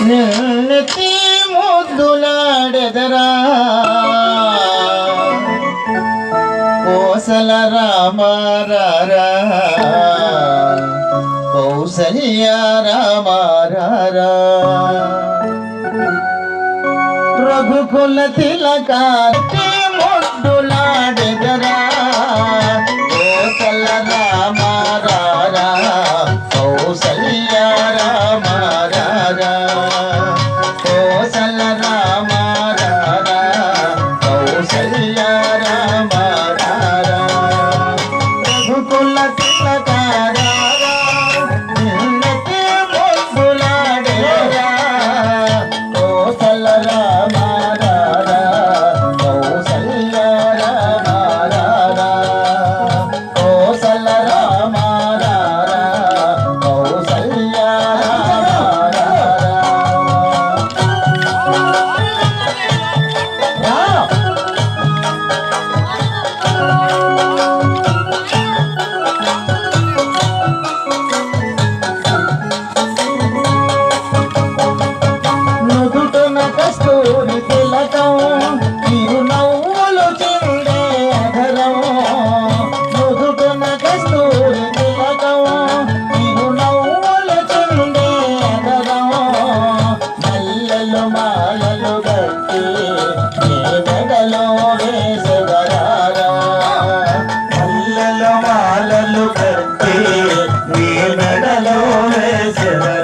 నిన్నెత్తి ముద్దులాడెదరా? కోసల రామారా కౌసల్య రామారా రఘుకుల తిలక ముద్దులాడెదరా? 谢 谢